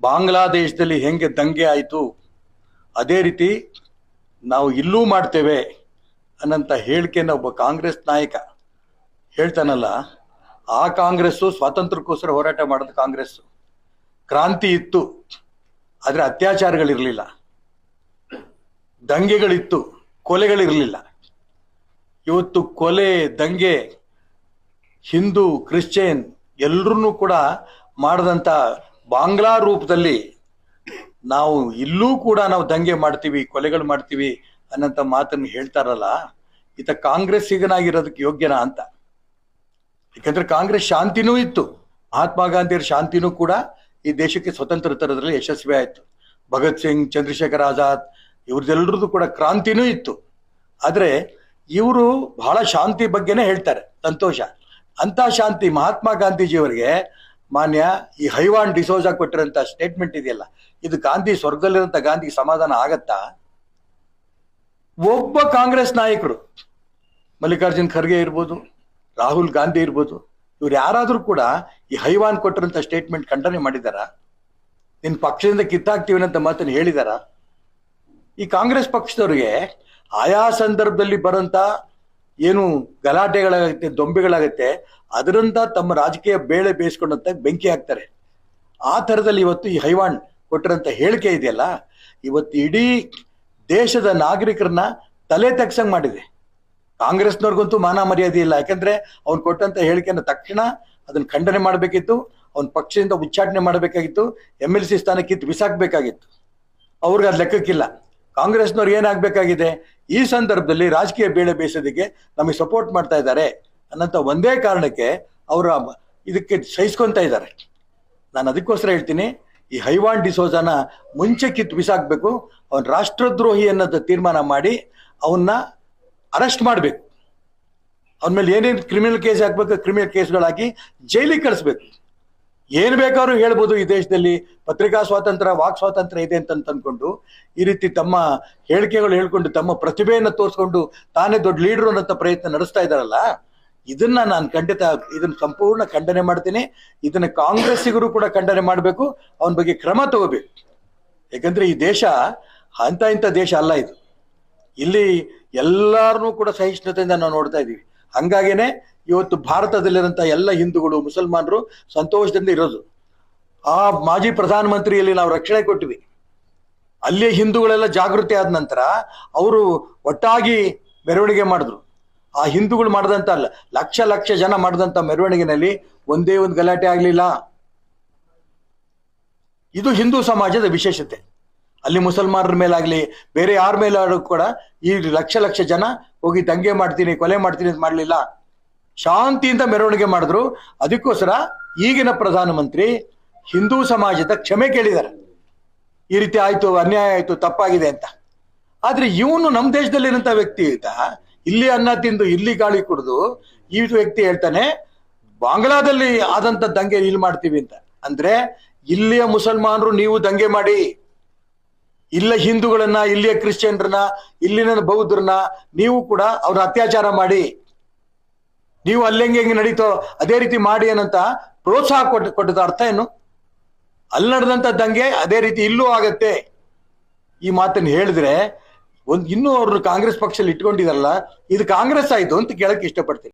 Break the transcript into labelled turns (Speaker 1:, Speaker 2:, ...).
Speaker 1: ಬಾಂಗ್ಲಾದೇಶದಲ್ಲಿ ಹೆಂಗೆ ದಂಗೆ ಆಯಿತು, ಅದೇ ರೀತಿ ನಾವು ಇಲ್ಲೂ ಮಾಡ್ತೇವೆ ಅನ್ನಂಥ ಹೇಳಿಕೆನ ಒಬ್ಬ ಕಾಂಗ್ರೆಸ್ ನಾಯಕ ಹೇಳ್ತಾನಲ್ಲ, ಆ ಕಾಂಗ್ರೆಸ್ಸು ಸ್ವಾತಂತ್ರ್ಯಕ್ಕೋಸ್ಕರ ಹೋರಾಟ ಮಾಡೋದು ಕಾಂಗ್ರೆಸ್ಸು. ಕ್ರಾಂತಿ ಇತ್ತು, ಆದರೆ ಅತ್ಯಾಚಾರಗಳಿರಲಿಲ್ಲ. ದಂಗೆಗಳಿತ್ತು, ಕೊಲೆಗಳಿರಲಿಲ್ಲ. ಇವತ್ತು ಕೊಲೆ, ದಂಗೆ, ಹಿಂದೂ, ಕ್ರಿಶ್ಚಿಯನ್ ಎಲ್ಲರೂ ಕೂಡ ಮಾಡದಂತ ಬಾಂಗ್ಲಾ ರೂಪದಲ್ಲಿ ನಾವು ಇಲ್ಲೂ ಕೂಡ ನಾವು ದಂಗೆ ಮಾಡ್ತೀವಿ, ಕೊಲೆಗಳು ಮಾಡ್ತೀವಿ ಅನ್ನಂತ ಮಾತನ್ನು ಹೇಳ್ತಾರಲ್ಲ ಈತ ಕಾಂಗ್ರೆಸ್ಸಿಗನಾಗಿರೋದಕ್ಕೆ ಯೋಗ್ಯನಾ ಅಂತ. ಯಾಕಂದ್ರೆ ಕಾಂಗ್ರೆಸ್ ಶಾಂತಿನೂ ಇತ್ತು, ಮಹಾತ್ಮ ಗಾಂಧಿಯರ ಶಾಂತಿನೂ ಕೂಡ ಈ ದೇಶಕ್ಕೆ ಸ್ವತಂತ್ರ ತರೋದ್ರಲ್ಲಿ ಯಶಸ್ವಿ ಆಯಿತು. ಭಗತ್ ಸಿಂಗ್, ಚಂದ್ರಶೇಖರ್ ಆಜಾದ್ ಇವ್ರದ್ದೆಲ್ಲರದ್ದು ಕೂಡ ಕ್ರಾಂತಿನೂ ಇತ್ತು. ಆದರೆ ಇವರು ಬಹಳ ಶಾಂತಿ ಬಗ್ಗೆನೇ ಹೇಳ್ತಾರೆ, ಸಂತೋಷ. ಅಂತ ಶಾಂತಿ ಮಹಾತ್ಮ ಗಾಂಧೀಜಿಯವರಿಗೆ ಮಾನ್ಯ, ಈ ಹೈವಾನ್ ಡಿಸೋಜಾ ಕೊಟ್ಟಿರೋಂಥ ಸ್ಟೇಟ್ಮೆಂಟ್ ಇದೆಯಲ್ಲ, ಇದು ಗಾಂಧಿ ಸ್ವರ್ಗದಲ್ಲಿರೋಂಥ ಗಾಂಧಿ ಸಮಾಧಾನ ಆಗತ್ತಾ? ಒಬ್ಬ ಕಾಂಗ್ರೆಸ್ ನಾಯಕರು, ಮಲ್ಲಿಕಾರ್ಜುನ್ ಖರ್ಗೆ ಇರ್ಬೋದು, ರಾಹುಲ್ ಗಾಂಧಿ ಇರ್ಬೋದು, ಇವ್ರು ಯಾರಾದ್ರೂ ಕೂಡ ಈ ಹೈವಾನ್ ಕೊಟ್ಟಿರೋಂಥ ಸ್ಟೇಟ್ಮೆಂಟ್ ಖಂಡನೆ ಮಾಡಿದಾರ? ನಿನ್ ಪಕ್ಷದಿಂದ ಕಿತ್ತಾಕ್ತೀವಿ ಅಂತ ಮಾತನ್ನು ಹೇಳಿದಾರ? ಈ ಕಾಂಗ್ರೆಸ್ ಪಕ್ಷದವ್ರಿಗೆ ಆಯಾ ಸಂದರ್ಭದಲ್ಲಿ ಬರೋಂಥ ಏನು ಗಲಾಟೆಗಳಾಗುತ್ತೆ, ದೊಂಬೆಗಳಾಗುತ್ತೆ ಅದರಿಂದ ತಮ್ಮ ರಾಜಕೀಯ ಬೇಳೆ ಬೇಯಿಸ್ಕೊಂಡಂತ ಬೆಂಕಿ ಹಾಕ್ತಾರೆ. ಆ ಥರದಲ್ಲಿ ಇವತ್ತು ಈ ಹೈವಾಣ್ ಕೊಟ್ಟಿರೋಂಥ ಹೇಳಿಕೆ ಇದೆಯಲ್ಲ, ಇವತ್ತು ಇಡೀ ದೇಶದ ನಾಗರಿಕರನ್ನ ತಲೆ ತಗ್ಸಂಗ್ ಮಾಡಿದೆ. ಕಾಂಗ್ರೆಸ್ನವ್ರಿಗಂತೂ ಮಾನ ಮರ್ಯಾದೆ ಇಲ್ಲ, ಯಾಕಂದ್ರೆ ಅವ್ನು ಕೊಟ್ಟಂತ ಹೇಳಿಕೆಯನ್ನು ತಕ್ಷಣ ಅದನ್ನ ಖಂಡನೆ ಮಾಡಬೇಕಿತ್ತು, ಅವ್ನ ಪಕ್ಷದಿಂದ ಉಚ್ಚಾಟನೆ ಮಾಡಬೇಕಾಗಿತ್ತು, ಎಂ ಎಲ್ ಸಿ ಸ್ಥಾನಕ್ಕಿತ್ತು ಬಿಸಾಕ್ಬೇಕಾಗಿತ್ತು ಅವ್ರಿಗೆ ಅದು ಲೆಕ್ಕಕ್ಕಿಲ್ಲ. ಕಾಂಗ್ರೆಸ್ನವ್ರು ಏನಾಗಬೇಕಾಗಿದೆ ಈ ಸಂದರ್ಭದಲ್ಲಿ ರಾಜಕೀಯ ಬೇಳೆ ಬೇಯಿಸೋದಕ್ಕೆ ನಮಗೆ ಸಪೋರ್ಟ್ ಮಾಡ್ತಾ ಇದ್ದಾರೆ ಅನ್ನೋಂಥ ಒಂದೇ ಕಾರಣಕ್ಕೆ ಅವರ ಇದಕ್ಕೆ ಸಹಿಸ್ಕೊತಾ ಇದ್ದಾರೆ. ನಾನು ಅದಕ್ಕೋಸ್ಕರ ಹೇಳ್ತೀನಿ, ಈ ಹೈವಾನ್ ಡಿಸೋಜಾನ ಮುಂಚೆ ಕಿತ್ತು ಬಿಸಾಕ್ಬೇಕು, ಅವನ ರಾಷ್ಟ್ರದ್ರೋಹಿ ಅನ್ನೋದು ತೀರ್ಮಾನ ಮಾಡಿ ಅವನ್ನ ಅರೆಸ್ಟ್ ಮಾಡಬೇಕು. ಅವನ ಮೇಲೆ ಏನೇನು ಕ್ರಿಮಿನಲ್ ಕೇಸ್ ಹಾಕ್ಬೇಕು ಕ್ರಿಮಿನಲ್ ಕೇಸ್ಗಳು ಹಾಕಿ ಜೈಲಿಗೆ ಕಳಿಸ್ಬೇಕು. ಏನ್ ಬೇಕಾದ್ರೂ ಹೇಳ್ಬೋದು ಈ ದೇಶದಲ್ಲಿ. ಪತ್ರಿಕಾ ಸ್ವಾತಂತ್ರ್ಯ, ವಾಕ್ ಸ್ವಾತಂತ್ರ್ಯ ಇದೆ ಅಂತ ಅಂದ್ಕೊಂಡು ಈ ರೀತಿ ತಮ್ಮ ಹೇಳಿಕೆಗಳು ಹೇಳ್ಕೊಂಡು ತಮ್ಮ ಪ್ರತಿಭೆಯನ್ನು ತೋರಿಸ್ಕೊಂಡು ತಾನೇ ದೊಡ್ಡ ಲೀಡರ್ ಅನ್ನೋ ಪ್ರಯತ್ನ ನಡೆಸ್ತಾ ಇದ್ದಾರಲ್ಲ, ಇದನ್ನ ನಾನು ಖಂಡಿತ ಇದನ್ನ ಸಂಪೂರ್ಣ ಖಂಡನೆ ಮಾಡ್ತೀನಿ. ಇದನ್ನ ಕಾಂಗ್ರೆಸ್ಸಿಗರು ಕೂಡ ಖಂಡನೆ ಮಾಡಬೇಕು, ಅವನ ಬಗ್ಗೆ ಕ್ರಮ ತಗೋಬೇಕು. ಯಾಕಂದ್ರೆ ಈ ದೇಶ ಅಂತ ಇಂಥ ದೇಶ ಅಲ್ಲ ಇದು. ಇಲ್ಲಿ ಎಲ್ಲಾರನ್ನೂ ಕೂಡ ಸಹಿಷ್ಣುತೆಯಿಂದ ನಾವು ನೋಡ್ತಾ ಇದೀವಿ ಹಂಗಾಗೇನೆ ಇವತ್ತು ಭಾರತದಲ್ಲಿರೋಂಥ ಎಲ್ಲ ಹಿಂದೂಗಳು, ಮುಸಲ್ಮಾನರು ಸಂತೋಷದಿಂದ ಇರೋದು. ಆ ಮಾಜಿ ಪ್ರಧಾನಮಂತ್ರಿಯಲ್ಲಿ ನಾವು ರಕ್ಷಣೆ ಕೊಟ್ವಿ ಅಲ್ಲಿ ಹಿಂದೂಗಳೆಲ್ಲ ಜಾಗೃತಿ ಆದ ನಂತರ ಅವರು ಒಟ್ಟಾಗಿ ಮೆರವಣಿಗೆ ಮಾಡಿದ್ರು. ಆ ಹಿಂದೂಗಳು ಮಾಡಿದಂತ ಅಲ್ಲ, ಲಕ್ಷ ಲಕ್ಷ ಜನ ಮಾಡಿದಂತ ಮೆರವಣಿಗೆನಲ್ಲಿ ಒಂದೇ ಒಂದು ಗಲಾಟೆ ಆಗಲಿಲ್ಲ. ಇದು ಹಿಂದೂ ಸಮಾಜದ ವಿಶೇಷತೆ. ಅಲ್ಲಿ ಮುಸಲ್ಮಾನರ ಮೇಲಾಗಲಿ, ಬೇರೆ ಯಾರ ಮೇಲಾದ್ರೂ ಕೂಡ ಈ ಲಕ್ಷ ಲಕ್ಷ ಜನ ಹೋಗಿ ದಂಗೆ ಮಾಡ್ತೀನಿ, ಕೊಲೆ ಮಾಡ್ತೀನಿ ಅಂತ ಮಾಡಲಿಲ್ಲ. ಶಾಂತಿಯಿಂದ ಮೆರವಣಿಗೆ ಮಾಡಿದ್ರು. ಅದಕ್ಕೋಸ್ಕರ ಈಗಿನ ಪ್ರಧಾನಮಂತ್ರಿ ಹಿಂದೂ ಸಮಾಜದ ಕ್ಷಮೆ ಕೇಳಿದ್ದಾರೆ. ಈ ರೀತಿ ಆಯ್ತು, ಅನ್ಯಾಯ ಆಯ್ತು, ತಪ್ಪಾಗಿದೆ ಅಂತ. ಆದ್ರೆ ಇವನು ನಮ್ಮ ದೇಶದಲ್ಲಿರೋಂಥ ವ್ಯಕ್ತಿ ಈತ ಇಲ್ಲಿ ಅನ್ನ ತಿಂದು, ಇಲ್ಲಿ ಗಾಳಿ ಕುಡಿದು ಈ ವ್ಯಕ್ತಿ ಹೇಳ್ತಾನೆ, ಬಾಂಗ್ಲಾದಲ್ಲಿ ಆದಂತ ದಂಗೆ ಇಲ್ಲಿ ಮಾಡ್ತೀವಿ ಅಂತ. ಅಂದ್ರೆ ಇಲ್ಲಿಯ ಮುಸಲ್ಮಾನರು ನೀವು ದಂಗೆ ಮಾಡಿ ಇಲ್ಲ ಹಿಂದೂಗಳನ್ನ, ಇಲ್ಲಿಯ ಕ್ರಿಶ್ಚಿಯನ್ರನ್ನ, ಇಲ್ಲಿನ ಬೌದ್ಧರನ್ನ ನೀವು ಕೂಡ ಅವ್ರ ಅತ್ಯಾಚಾರ ಮಾಡಿ. ನೀವು ಅಲ್ಲೆಂಗೆ ಹೆಂಗೆ ನಡೀತೋ ಅದೇ ರೀತಿ ಮಾಡಿ ಏನಂತ ಪ್ರೋತ್ಸಾಹ ಕೊಟ್ಟು ಕೊಟ್ಟದ ಅರ್ಥ ಏನು? ಅಲ್ಲಿ ನಡೆದಂತ ದಂಗೆ ಅದೇ ರೀತಿ ಇಲ್ಲೂ ಆಗತ್ತೆ. ಈ ಮಾತನ್ನು ಹೇಳಿದ್ರೆ ಒಂದು ಇನ್ನೂ ಅವ್ರನ್ನ ಕಾಂಗ್ರೆಸ್ ಪಕ್ಷದಲ್ಲಿ ಇಟ್ಕೊಂಡಿದಾರಲ್ಲ, ಇದು ಕಾಂಗ್ರೆಸ್ ಆಯ್ತು ಅಂತ ಕೇಳಕ್ ಇಷ್ಟಪಡ್ತೀನಿ.